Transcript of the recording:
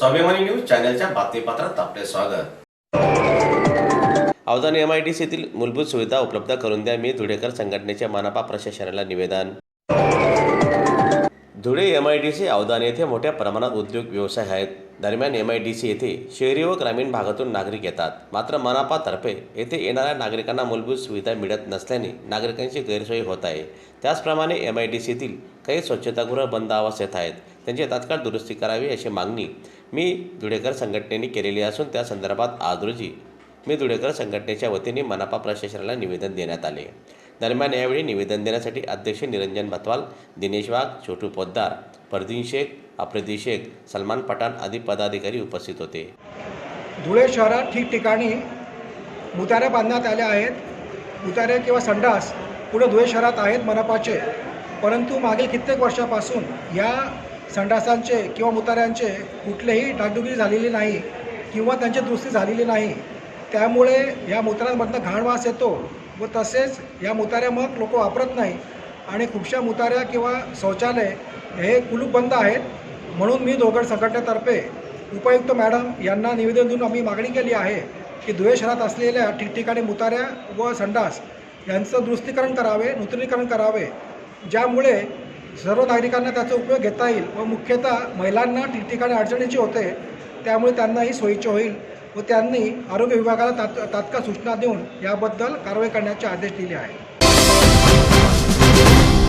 स्वाभिमानी न्यूज चॅनलच्या बातमीपत्रात आपले स्वागत. अवधान एम आय डी सीतील मूलभूत सुविधा उपलब्ध करून द्या मी धुळेकर संघटनेच्या मानापा प्रशासनाला निवेदन. Dhule M I D C Avdhan येथे मोठ्या प्रमाणात उद्योग व्यवसाय आहेत. दरम्यान एम आय डी सी येथे शहरी व ग्रामीण भागातून नागरिक येतात. मात्र मनापातर्फे येथे येणाऱ्या नागरिकांना मूलभूत सुविधा मिळत नसल्याने नागरिकांची गैरसोय होत आहे. त्याचप्रमाणे एम आय डी सीतील काही स्वच्छतागृह बंद अवस्थेत आहेत. त्यांची तात्काळ दुरुस्ती करावी अशी मागणी मी धुळेकर संघटनेने केलेली असून त्या संदर्भात आज रोजी मी धुळेकर संघटनेच्या वतीने मनापा प्रशासनाला निवेदन देण्यात आले. दरम्यान यावेळी निवेदन देण्यासाठी अध्यक्ष निरंजन भतवाल दिनेश वाघ छोटू पोद्दार परदीन शेख अप्रदी शेख सलमान पठाण आदी पदाधिकारी उपस्थित होते. धुळे शहरात ठिकठिकाणी मुताऱ्या बांधण्यात आल्या आहेत. मुताऱ्या किंवा संडास पुढे धुळे शहरात आहेत मनपाचे. परंतु मागील कित्येक वर्षापासून या संडासांचे किंवा मुताऱ्यांचे कुठलेही डागडुगी झालेली नाही किंवा त्यांची दुरुस्ती झालेली नाही. त्यामुळे या मुताऱ्यांमधनं घाण वास येतो. व तसेच या मुताऱ्या मग लोक वापरत नाही. आणि खूपशा मुताऱ्या किंवा शौचालय हे कुलूप बंद आहेत. म्हणून मी दोघड संघटनेतर्फे उपायुक्त मॅडम यांना निवेदन देऊन आम्ही मागणी केली आहे की धुळे शहरात असलेल्या ठिकठिकाणी मुताऱ्या व संडास यांचं दुरुस्तीकरण करावे नूतनीकरण करावे. ज्यामुळे सर्व नागरिकांना त्याचा उपयोग घेता येईल व मुख्यतः महिलांना ठिकठिकाणी अडचणीची होते. त्यामुळे त्यांनाही सोयीचे होईल. व त्यांनी आरोग्य विभागाला तात तात्काळ सूचना देऊन याबद्दल कारवाई करण्याचे आदेश दिले आहेत.